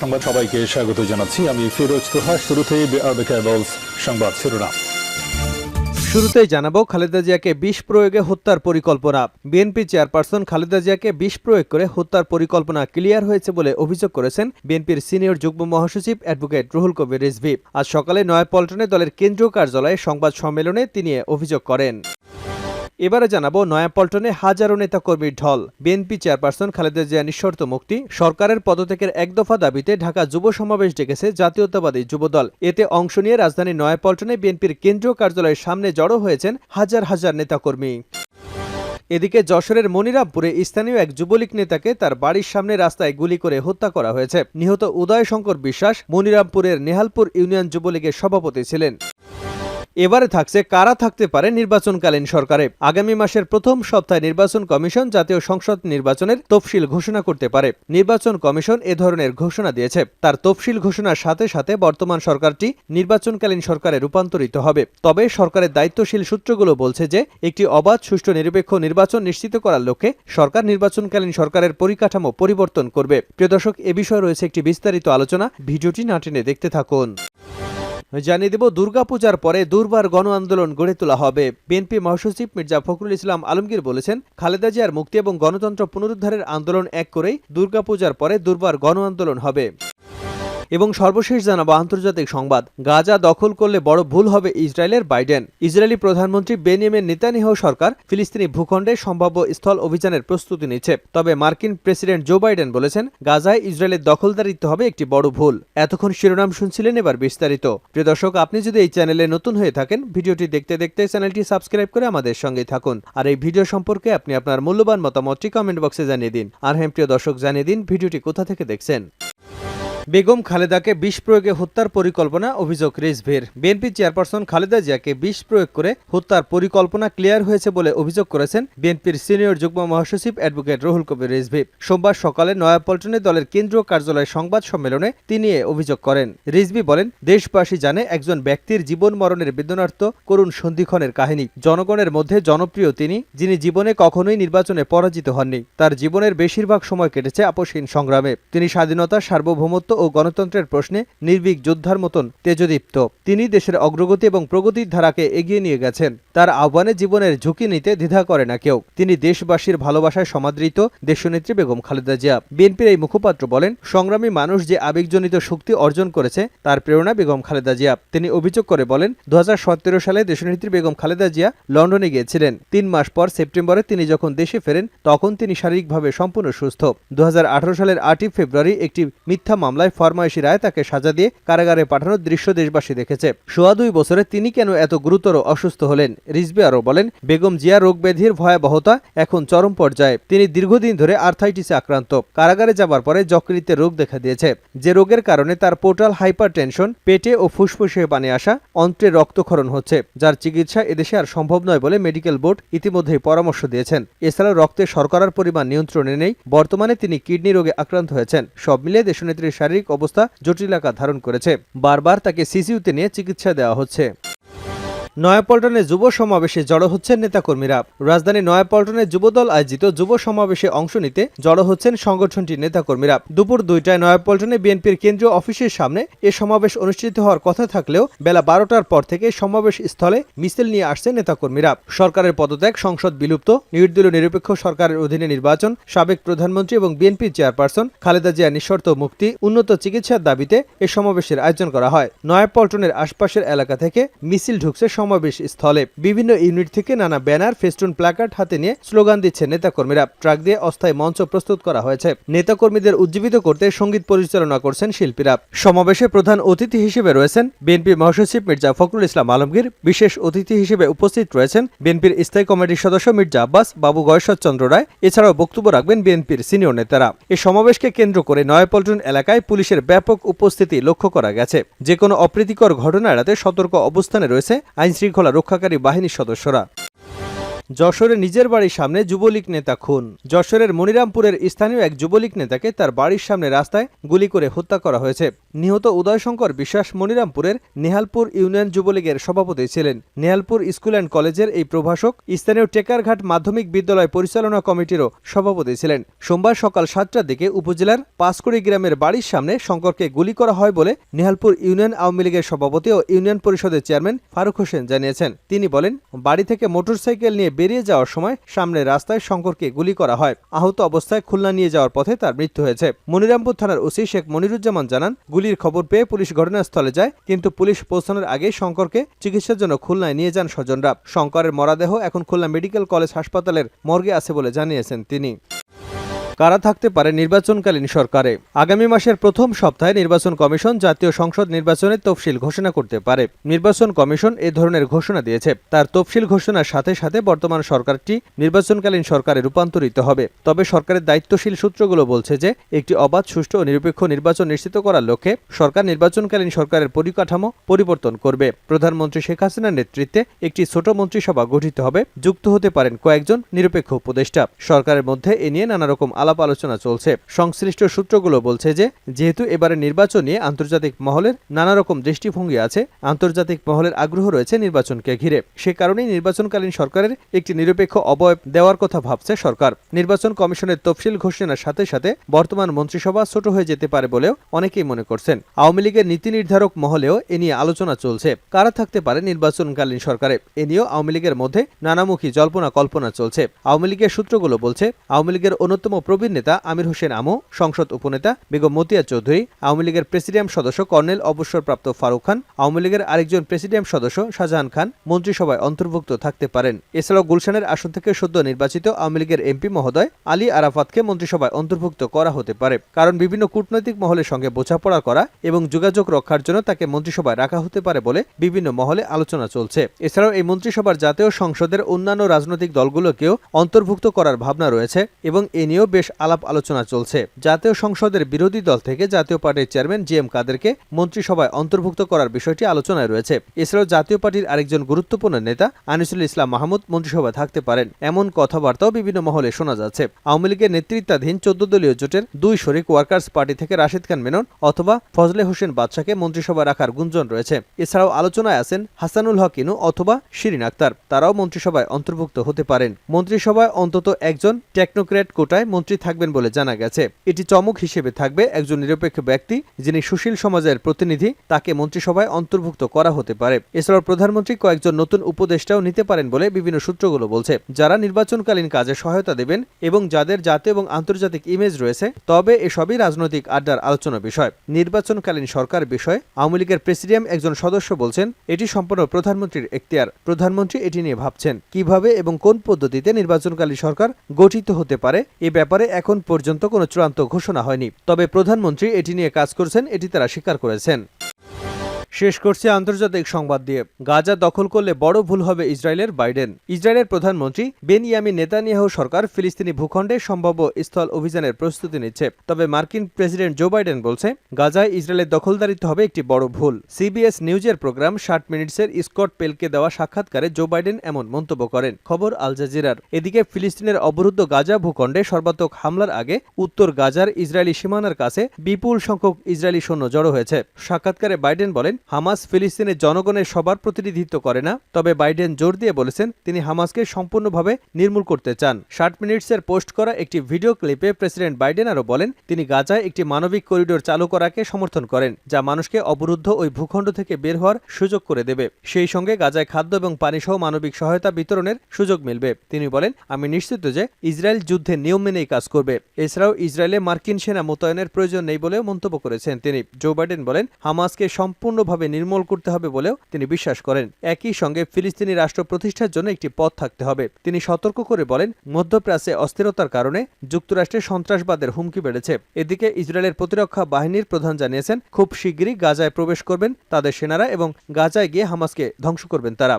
সংবাদ সবাইকে স্বাগত জানাচ্ছি। আমি ফিরোজ তোহা। শুরুতেই কেবলস সংবাদ শিরোনাম। শুরুতেই জানাব, খালেদা জিয়াকে বিষ প্রয়োগে হত্যার পরিকল্পনা। বিএনপি চেয়ারপারসন খালেদা জিয়াকে বিষ প্রয়োগ করে হত্যার পরিকল্পনা ক্লিয়ার হয়েছে বলে অভিযোগ করেছেন বিএনপির সিনিয়র যুগ্ম মহাসচিব অ্যাডভোকেট রুহুল কবির রিজভি। আজ সকালে নয়াপল্টনে দলের কেন্দ্রীয় কার্যালয়ে সংবাদ সম্মেলনে তিনি অভিযোগ করেন। এবারে জানাব নয়াপল্টনে হাজারো নেতাকর্মীর ঢল। বিএনপি চেয়ারপারসন খালেদা জিয়া নিঃশর্ত মুক্তি, সরকারের পদত্যাগের এক দফা দাবিতে ঢাকা যুব সমাবেশ ডেকেছে জাতীয়তাবাদী যুবদল। এতে অংশ নিয়ে রাজধানীর নয়াপল্টনে বিএনপির কেন্দ্রীয় কার্যালয়ের সামনে জড়ো হয়েছেন হাজার হাজার নেতাকর্মী। এদিকে যশোরের মনিরামপুরে স্থানীয় এক যুবলীগ নেতাকে তার বাড়ির সামনে রাস্তায় গুলি করে হত্যা করা হয়েছে। নিহত উদয় শঙ্কর বিশ্বাস মনিরামপুরের নেহালপুর ইউনিয়ন যুবলীগের সভাপতি ছিলেন। এবারে থাকছে কারা থাকতে পারে নির্বাচনকালীন সরকারে। আগামী মাসের প্রথম সপ্তাহে নির্বাচন কমিশন জাতীয় সংসদ নির্বাচনের তফসিল ঘোষণা করতে পারে। নির্বাচন কমিশন এ ধরনের ঘোষণা দিয়েছে। তার তফসিল ঘোষণার সাথে সাথে বর্তমান সরকারটি নির্বাচনকালীন সরকারে রূপান্তরিত হবে। তবে সরকারের দায়িত্বশীল সূত্রগুলো বলছে যে, একটি অবাধ, সুষ্ঠু, নিরপেক্ষ নির্বাচন নিশ্চিত করার লক্ষ্যে সরকার নির্বাচনকালীন সরকারের পরিকাঠামো পরিবর্তন করবে। প্রিয় দর্শক, এ বিষয়ে রয়েছে একটি বিস্তারিত আলোচনা। ভিডিওটি না টেনে দেখতে থাকুন। জানিয়ে দেব, দুর্গাপূজার পরে দুর্বার গণ আন্দোলন গড়ে তোলা হবে। বিএনপি মহাসচিব মির্জা ফখরুল ইসলাম আলমগীর বলেছেন, খালেদা জিয়ার মুক্তি এবং গণতন্ত্র পুনরুদ্ধারের আন্দোলন এক করেই দুর্গাপূজার পরে দুর্বার গণ আন্দোলন হবে। এবং সর্বশেষ জানাব আন্তর্জাতিক সংবাদ। গাজা দখল করলে বড় ভুল হবে ইসরায়েলের বাইডেন। ইসরায়েলি প্রধানমন্ত্রী বেনিয়ামিন নেতানিয়াহু সরকার ফিলিস্তিনি ভূখণ্ডে সম্ভাব্য স্থল অভিযানের প্রস্তুতি নিচ্ছে। তবে মার্কিন প্রেসিডেন্ট জো বাইডেন বলেছেন, গাজায় ইসরায়েলের দখলদারিত্ব হবে একটি বড় ভুল। এতক্ষণ শিরোনাম শুনছিলেন এবার বিস্তারিত। প্রিয় দর্শক, আপনি যদি এই চ্যানেলে নতুন হয়ে থাকেন, ভিডিওটি দেখতে দেখতে চ্যানেলটি সাবস্ক্রাইব করে আমাদের সঙ্গে থাকুন। আর এই ভিডিও সম্পর্কে আপনি আপনার মূল্যবান মতামতটি কমেন্ট বক্সে জানিয়ে দিন। আর হ্যাঁ প্রিয় দর্শক, জানিয়ে দিন ভিডিওটি কোথা থেকে দেখছেন। বেগম খালেদাকে বিষ প্রয়োগে হত্যার পরিকল্পনা, অভিযোগ রিজভির। বিএনপি চেয়ারপারসন খালেদা জিয়াকে বিষ প্রয়োগ করে হত্যার পরিকল্পনা ক্লিয়ার হয়েছে বলে অভিযোগ করেছেন বিএনপির সিনিয়র যুগ্ম মহাসচিব অ্যাডভোকেট রুহুল কবির রিজভি। সোমবার সকালে নয়াপল্টনে দলের কেন্দ্রীয় কার্যালয়ে সংবাদ সম্মেলনে তিনি এ অভিযোগ করেন। রিজভি বলেন, দেশবাসী জানে একজন ব্যক্তির জীবন মরণের বেদনার্থ করুণ সন্ধিক্ষণের কাহিনী। জনগণের মধ্যে জনপ্রিয় তিনি, যিনি জীবনে কখনোই নির্বাচনে পরাজিত হননি। তার জীবনের বেশিরভাগ সময় কেটেছে আপসহীন সংগ্রামে। তিনি স্বাধীনতা সার্বভৌমত্ব ও গণতন্ত্রের প্রশ্নে নির্ভীক যোদ্ধার মতন তেজদীপ্ত। তিনি দেশের অগ্রগতি এবং প্রগতির ধারাকে এগিয়ে নিয়ে গেছেন। তার আহ্বানে জীবনের ঝুঁকি নিতে দ্বিধা করে না কেউ। তিনি দেশবাসীর ভালোবাসায় সমাদৃত দেশনেত্রী বেগম খালেদা জিয়া। বিএনপির এই মুখপাত্র বলেন, সংগ্রামী মানুষ যে আবেগজনিত শক্তি অর্জন করেছে, তার প্রেরণা বেগম খালেদা জিয়া। তিনি অভিযোগ করে বলেন দু হাজার সতেরো সালে দেশনেত্রী বেগম খালেদা জিয়া লন্ডনে গিয়েছিলেন। তিন মাস পর সেপ্টেম্বরে তিনি যখন দেশে ফেরেন, তখন তিনি শারীরিকভাবে সম্পূর্ণ সুস্থ। দু হাজার আঠারো সালের আটই ফেব্রুয়ারি একটি মিথ্যা মামলায় ফরমাইশি রায় তাকে সাজা দিয়ে কারাগারে পাঠানোর দৃশ্য দেশবাসী দেখেছে। সোয়া দুই বছরে তিনি কেন এত গুরুতর অসুস্থ হলেন? রিজবি আরও বলেন, বেগম জিয়া রোগ ব্যাধির ভয়াবহতা এখন চরম পর্যায়ে। তিনি দীর্ঘদিন ধরে আর্থাইটিসে আক্রান্ত। কারাগারে যাবার পরে যকৃতে রোগ দেখা দিয়েছে। যে রোগের কারণে তার পোর্টাল হাইপার টেনশন পেটে ও ফুসফুসে পানি আসা, অন্ত্রে রক্তক্ষরণ হচ্ছে, যার চিকিৎসা এদেশে আর সম্ভব নয় বলে মেডিকেল বোর্ড ইতিমধ্যেই পরামর্শ দিয়েছেন। এছাড়াও রক্তে শর্করার পরিমাণ নিয়ন্ত্রণে নেই। বর্তমানে তিনি কিডনি রোগে আক্রান্ত হয়েছেন। সব মিলিয়ে দেশনেত্রীর শারীরিক অবস্থা জটিল আকার ধারণ করেছে। বারবার তাকে সিসিউতে নিয়ে চিকিৎসা দেওয়া হচ্ছে। নয়াপল্টনে যুব সমাবেশে জড়ো হচ্ছেন নেতাকর্মীরা। রাজধানী নয়াপল্টনে যুবদল আয়োজিত যুব সমাবেশে অংশ নিতে জড়ো হচ্ছেন সংগঠনটির নেতাকর্মীরা। দুপুর দুইটায় নয়াপল্টনে বিএনপির কেন্দ্রীয় অফিসের সামনে এ সমাবেশ অনুষ্ঠিত হওয়ার কথা থাকলেও বেলা বারোটার পর থেকে সমাবেশ স্থলে মিছিল নিয়ে আসছেন নেতাকর্মীরা। সরকারের পদত্যাগ, সংসদ বিলুপ্ত, নির্দলীয় নিরপেক্ষ সরকারের অধীনে নির্বাচন, সাবেক প্রধানমন্ত্রী এবং বিএনপি চেয়ারপারসন খালেদা জিয়া নিঃশর্ত মুক্তি, উন্নত চিকিৎসার দাবিতে এ সমাবেশের আয়োজন করা হয়। নয়াপল্টনের আশপাশের এলাকা থেকে মিছিল ঢুকছে সমাবেশ স্থলে বিভিন্ন ইউনিট থেকে নানা ব্যানার, ফেস্টুন প্ল্যাকার্ড হাতে নিয়ে স্লোগান দিচ্ছে নেতাকর্মীরা। ট্রাক দিয়ে অস্থায়ী মঞ্চ প্রস্তুত করা হয়েছে। নেতাকর্মীদের উজ্জীবিত করতে সংগীত পরিচালনা করছেন শিল্পীরা। সমাবেশে প্রধান অতিথি হিসেবে রয়েছেন বিএনপি মহাসচিব মির্জা ফখরুল ইসলাম আলমগীর। বিশেষ অতিথি হিসেবে উপস্থিত রয়েছেন বিএনপির স্থায়ী কমিটির সদস্য মির্জা আব্বাস, বাবু গয়েশ্বর চন্দ্র রায়। এছাড়াও বক্তব্য রাখবেন বিএনপির সিনিয়র নেতারা। এই সমাবেশকে কেন্দ্র করে নয়াপল্টন এলাকায় পুলিশের ব্যাপক উপস্থিতি লক্ষ্য করা গেছে। যে কোনো অপ্রীতিকর ঘটনা এড়াতে সতর্ক অবস্থানে রয়েছে আইনশৃঙ্খলা রক্ষাকারী বাহিনীর সদস্যরা। যশোরে নিজের বাড়ির সামনে যুবলীগ নেতা খুন। যশোরের মনিরামপুরের স্থানীয় এক যুবলীগ নেতাকে তার বাড়ির সামনে রাস্তায় গুলি করে হত্যা করা হয়েছে। নিহত উদয়শঙ্কর বিশ্বাস মনিরামপুরের নেহালপুর ইউনিয়ন যুবলীগের সভাপতি ছিলেন। নেহালপুর স্কুল অ্যান্ড কলেজের এই প্রভাষক, স্থানীয় টেকারঘাট মাধ্যমিক বিদ্যালয় পরিচালনা কমিটিরও সভাপতি ছিলেন। সোমবার সকাল সাতটার দিকে উপজেলার পাঁচকুড়ি গ্রামের বাড়ির সামনে শঙ্করকে গুলি করা হয় বলে নেহালপুর ইউনিয়ন আওয়ামী লীগের সভাপতি ও ইউনিয়ন পরিষদের চেয়ারম্যান ফারুক হোসেন জানিয়েছেন। তিনি বলেন, বাড়ি থেকে মোটরসাইকেল নিয়ে বেরিয়ে যাওয়ার সময় সামনে রাস্তায় শঙ্করকে গুলি করা হয়। আহত অবস্থায় খুলনা নিয়ে যাওয়ার পথে তার মৃত্যু হয়েছে। মনিরামপুর থানার ওসি শেখ মনিরুজ্জামান জানান, গুলির খবর পেয়ে পুলিশ ঘটনাস্থলে যায়, কিন্তু পুলিশ পৌঁছানোর আগেই শঙ্করকে চিকিৎসার জন্য খুলনায় নিয়ে যান স্বজনরা। শঙ্করের মরাদেহ এখন খুলনা মেডিকেল কলেজ হাসপাতালের মর্গে আছে বলে জানিয়েছেন তিনি। কারা থাকতে পারে নির্বাচনকালীন সরকারে? আগামী মাসের প্রথম সপ্তাহে নির্বাচন কমিশন জাতীয় সংসদ নির্বাচনের তফসিল ঘোষণা করতে পারে। নির্বাচন কমিশন এ ধরনের ঘোষণা দিয়েছে। তার তফসিল ঘোষণার সাথে সাথে বর্তমান সরকারটি নির্বাচনকালীন সরকারে রূপান্তরিত হবে। তবে সরকারের দায়িত্বশীল সূত্রগুলো বলছে যে, একটি অবাধ, সুষ্ঠু ও নিরপেক্ষ নির্বাচন নিশ্চিত করার লক্ষ্যে সরকার নির্বাচনকালীন সরকারের পরিকাঠামো পরিবর্তন করবে। প্রধানমন্ত্রী শেখ হাসিনার নেতৃত্বে একটি ছোট মন্ত্রিসভা গঠিত হবে। যুক্ত হতে পারেন কয়েকজন নিরপেক্ষ উপদেষ্টা। সরকারের মধ্যে এ নিয়ে নানা রকম আলাপ আলোচনা চলছে। সংশ্লিষ্ট সূত্রগুলো বলছে যে, যেহেতু এবারে নির্বাচন নিয়ে আন্তর্জাতিক মহলের নানা রকম দৃষ্টিভঙ্গি আছে, আন্তর্জাতিক মহলের আগ্রহ রয়েছে নির্বাচনকে ঘিরে। সে কারণেই নির্বাচনকালীন সরকারের একটি নিরপেক্ষ অবয়ব দেওয়ার কথা ভাবছে সরকার। নির্বাচন কমিশনের তফসিল ঘোষণার সাথে সাথে বর্তমান মন্ত্রিসভা ছোট হয়ে যেতে পারে বলেও অনেকেই মনে করছেন। আওয়ামী লীগের নীতি নির্ধারক মহলেও এ নিয়ে আলোচনা চলছে। কারা থাকতে পারে নির্বাচনকালীন সরকারে? এ নিয়েও আওয়ামী লীগের মধ্যে নানামুখী জল্পনা কল্পনা চলছে। আওয়ামী লীগের সূত্রগুলো বলছে, আওয়ামী লীগের অন্যতম প্রবীণ নেতা আমির হোসেন আমু, সংসদ উপনেতা বেগম মতিয়া চৌধুরী, আওয়ামী লীগের প্রেসিডিয়াম সদস্য কর্নেল অবসরপ্রাপ্ত ফারুক খান, আওয়ামী লীগের আরেকজন প্রেসিডিয়াম সদস্য শাহজাহান খান মন্ত্রিসভায় অন্তর্ভুক্ত থাকতে পারেন। এছাড়াও গুলশানের আসন থেকে সদ্য নির্বাচিত আওয়ামী লীগের এমপি মহোদয় আলী আরাফাতকে মন্ত্রিসভায় অন্তর্ভুক্ত করা হতে পারে। কারণ বিভিন্ন কূটনৈতিক মহলের সঙ্গে বোঝাপড়া করা এবং যোগাযোগ রক্ষার জন্য তাকে মন্ত্রিসভায় রাখা হতে পারে বলে বিভিন্ন মহলে আলোচনা চলছে। এছাড়াও এই মন্ত্রিসভার জাতীয় সংসদের অন্যান্য রাজনৈতিক দলগুলোকেও অন্তর্ভুক্ত করার ভাবনা রয়েছে এবং এ নিয়েও বেশ আলাপ আলোচনা চলছে। জাতীয় সংসদের বিরোধী দল থেকে জাতীয় পার্টির চেয়ারম্যান জি এম কাদেরকে মন্ত্রিসভায় অন্তর্ভুক্ত করার বিষয়টি আলোচনায় রয়েছে। এছাড়াও জাতীয় পার্টির আরেকজন গুরুত্বপূর্ণ নেতা আনিসুল ইসলাম মাহমুদ মন্ত্রিসভায় থাকতে পারেন। এমন কথাবার্তাও বিভিন্ন মহলে শোনা যাচ্ছে। আওয়ামী লীগের নেতৃত্বাধীন চোদ্দ দলীয় জোটের দুই শরিক ওয়ার্কার্স পার্টি থেকে রাশিদ খান মেনন অথবা ফজলে হোসেন বাদশাকে মন্ত্রিসভায় রাখার গুঞ্জন রয়েছে। এছাড়াও আলোচনায় আছেন হাসানুল হক ইনু অথবা শিরিন আক্তার। তারাও মন্ত্রিসভায় অন্তর্ভুক্ত হতে পারেন। মন্ত্রিসভায় অন্তত একজন টেকনোক্র্যাট কোটায় মন্ত্রী থাকবেন বলে জানা গেছে। এটি চমক হিসেবে থাকবে একজন নিরপেক্ষ ব্যক্তি, যিনি সুশীল সমাজের প্রতিনিধি, তাকে মন্ত্রিসভায় অন্তর্ভুক্ত করা হতে পারে। এছাড়াও প্রধানমন্ত্রী কয়েকজন নতুন উপদেষ্টাও নিতে পারেন বলে বিভিন্ন সূত্রগুলো বলছে। যারা নির্বাচনকালীন কাজে সহায়তা দেবেন এবং যাদের জাতীয় এবং আন্তর্জাতিক ইমেজ রয়েছে, তবে এসবই রাজনৈতিক আড্ডার আলোচনা বিষয়। নির্বাচনকালীন সরকার বিষয়ে আওয়ামী লীগের প্রেসিডিয়াম একজন সদস্য বলছেন, এটি সম্পূর্ণ প্রধানমন্ত্রীর এখতিয়ার। প্রধানমন্ত্রী এটি নিয়ে ভাবছেন, কীভাবে এবং কোন পদ্ধতিতে নির্বাচনকালীন সরকার গঠিত হতে পারে, এ ব্যাপারে এখন পর্যন্ত কোনো চূড়ান্ত ঘোষণা হয়নি। তবে প্রধানমন্ত্রী এটি নিয়ে কাজ করছেন, এটি তারা স্বীকার করেছেন। শেষ করছে আন্তর্জাতিক সংবাদ দিয়ে। গাজা দখল করলে বড় ভুল হবে ইসরায়েলের বাইডেন। ইসরায়েলের প্রধানমন্ত্রী বেনিয়ামি নেতানিয়াহু সরকার ফিলিস্তিনি ভূখণ্ডে সম্ভাব্য স্থল অভিযানের প্রস্তুতি নিচ্ছে। তবে মার্কিন প্রেসিডেন্ট জো বাইডেন বলছে, গাজায় ইসরায়েলের দখলদারিত্ব হবে একটি বড় ভুল। সিবিএস নিউজের প্রোগ্রাম ষাট মিনিটসের স্কট পেলকে দেওয়া সাক্ষাৎকারে জো বাইডেন এমন মন্তব্য করেন। খবর আল জাজিরার। এদিকে ফিলিস্তিনের অবরুদ্ধ গাজা ভূখণ্ডে সর্বাত্মক হামলার আগে উত্তর গাজার ইসরায়েলি সীমানার কাছে বিপুল সংখ্যক ইসরায়েলি সৈন্য জড়ো হয়েছে। সাক্ষাৎকারে বাইডেন বলেন হামাস ফিলিস্তিনের জনগণের সবার প্রতিনিধিত্ব করে না, তবে বাইডেন জোর দিয়ে বলেছেন তিনি হামাসকে সম্পূর্ণভাবে নির্মূল করতে চান। ষাট মিনিটসের পোস্ট করা একটি ভিডিও ক্লিপে প্রেসিডেন্ট বাইডেন আরও বলেন, তিনি গাজায় একটি মানবিক করিডোর চালু করাকে সমর্থন করেন, যা মানুষকে অবরুদ্ধ ওই ভূখণ্ড থেকে বের হওয়ার সুযোগ করে দেবে। সেই সঙ্গে গাজায় খাদ্য এবং পানিসহ মানবিক সহায়তা বিতরণের সুযোগ মিলবে। তিনি বলেন, আমি নিশ্চিত যে ইসরায়েল যুদ্ধে নিয়ম মেনেই কাজ করবে। এছাড়াও ইসরায়েলে মার্কিন সেনা মোতায়েনের প্রয়োজন নেই বলেও মন্তব্য করেছেন তিনি। জো বাইডেন বলেন, হামাসকে সম্পূর্ণভাবে নির্মূল করতে হবে বলেও তিনি বিশ্বাস করেন। একই সঙ্গে ফিলিস্তিনি রাষ্ট্র প্রতিষ্ঠার জন্য একটি পথ থাকতে হবে। তিনি সতর্ক করে বলেন, মধ্যপ্রাচ্যে অস্থিরতার কারণে যুক্তরাষ্ট্রে সন্ত্রাসবাদের হুমকি বেড়েছে। এদিকে ইসরায়েলের প্রতিরক্ষা বাহিনীর প্রধান জানিয়েছেন, খুব শীঘ্রই গাজায় প্রবেশ করবেন তাদের সেনারা এবং গাজায় গিয়ে হামাসকে ধ্বংস করবেন তারা।